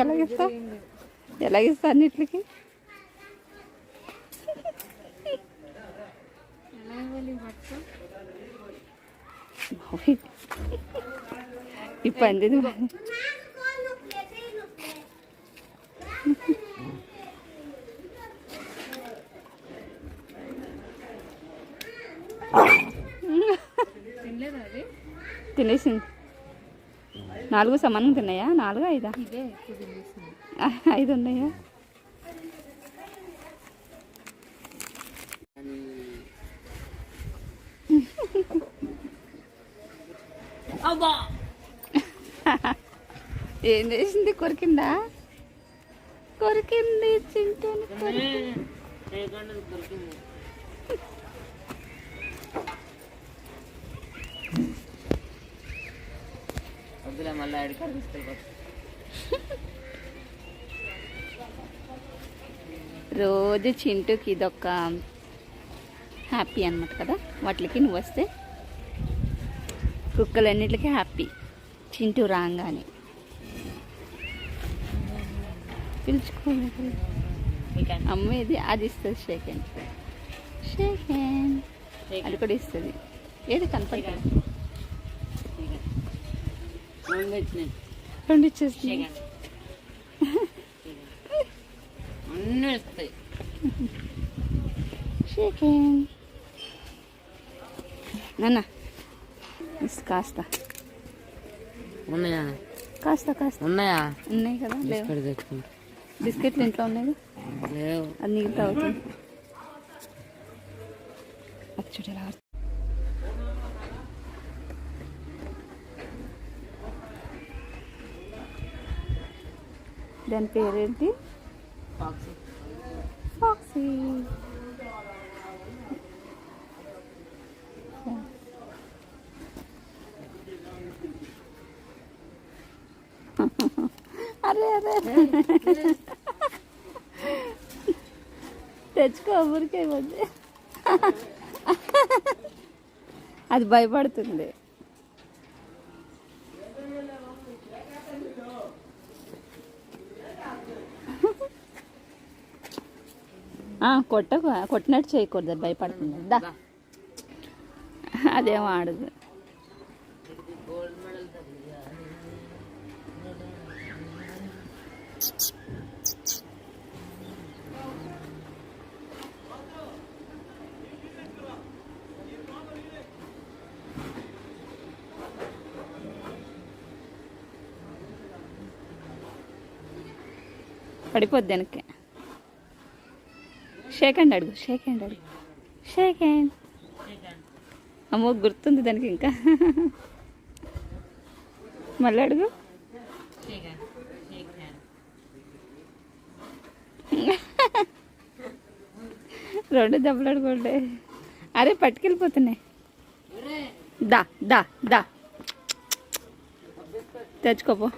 ఎలాగిస్తా ఎలాగిస్తా అన్నిటికి ఎలా ఈ పందిది తినేసింది. నాలుగు సమానంగా తిన్నాయా నాలుగు ఐదా ఐదు ఉన్నాయా ఏం చేసింది కొరికిందా కొరికింది చింటూని కొరికి- వద్దులే మళ్ళీ అడికాడ తీసుకెళ్ళిపోతా. రోజు చింటూకి ఇదొక హ్యాపీ అన్నమాట కదా? వాటికి నువ్వు వస్తే కుక్కలన్నిటికీ హ్యాపీ. చింటూ రాగానే. పిలుచుకోవాలి. అమ్మ ఇది అది ఇస్తుంది షేక్ హ్యాండ్ షేక్ హ్యాండ్ అది కూడా ఇస్తుంది. ఏది కనపడుతుంది రెండు అన్నీ వస్తాయి. నాన్న ఇస్ కాస్త. ఉన్నాయా? కాస్త కాస్త. ఉన్నాయా? ఉన్నాయి కదా లేవు. బిస్కెట్లు ఇంట్లో ఉన్నాయి లేవు. అది మిగతా అవుతుంది అది చూడు దాని పేరేంటి? ఫాక్సీ అరే అరే. తెచ్చుకో ఊరికే వద్దు అది భయపడుతుంది. ఆ, కొట్టినట్టు చేయకూడదు భయపడుతుంది దా. అదేం ఆడదు. పడిపోద్ది వెనక్కి. షేక్ హ్యాండ్ అడుగు షేక్ హ్యాండ్ అడుగు. షేక్ హ్యాండ్ అమ్మో గుర్తుంది దానికి ఇంకా. మళ్ళీ అడుగు. రెండు దెబ్బలు అడుగుండే అరే పట్టుకెళ్ళిపోతున్నాయి. దా దా దా. తెచ్చుకోపో.